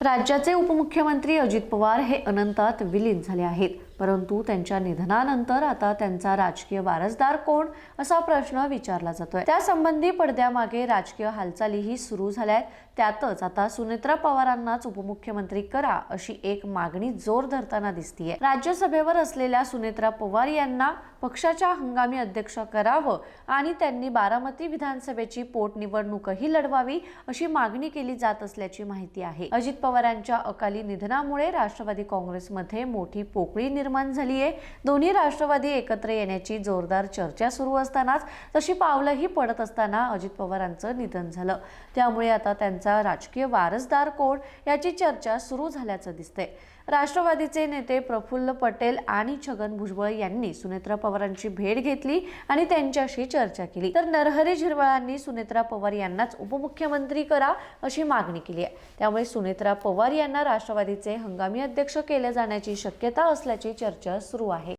राज्याचे उपमुख्यमंत्री अजित पवार हे अनंतात विलीन झाले आहेत. परंतु त्यांच्या निधनानंतर आता त्यांचा राजकीय वारसदार कोण असा प्रश्न विचारला जातोय. त्यासंबंधी पडद्यामागे राजकीय हालचालीही सुरू झाल्या आहेत त्यातच आता सुनेत्रा पवारांनाच उपमुख्यमंत्री करा अशी एक मागणी जोर धरताना दिसतीये. राज्यसभेवर असलेल्या सुनेत्रा पवार यांना पक्षाच्या हंगामी अध्यक्ष करावं आणि त्यांनी बारामती विधानसभेची पोटनिवडणूकही लढवावी अशी मागणी केली जात असल्याची माहिती आहे. अजित पवारांच्या अकाली निधनामुळे राष्ट्रवादी काँग्रेसमध्ये मोठी पोकळी निर्माण झाली आहे दोन्ही राष्ट्रवादी एकत्र येण्याची जोरदार चर्चा सुरू असतानाच तशी पावलंही पडत असताना अजित पवारांचं निधन झालं. त्यामुळे आता त्यांचा राजकीय वारसदार कोण याची चर्चा सुरू झाल्याचं दिसतंय. राष्ट्रवादीचे नेते प्रफुल्ल पटेल आणि छगन भुजबळ यांनी सुनेत्रा पवारांची भेट घेतली आणि त्यांच्याशी चर्चा केली. तर नरहरी झिरवळांनी सुनेत्रा पवार यांनाच उपमुख्यमंत्री करा अशी मागणी केली आहे. त्यामुळे सुनेत्रा पवार यांना राष्ट्रवादीचे हंगामी अध्यक्ष केले जाण्याची शक्यता असल्याची चर्चा सुरू आहे.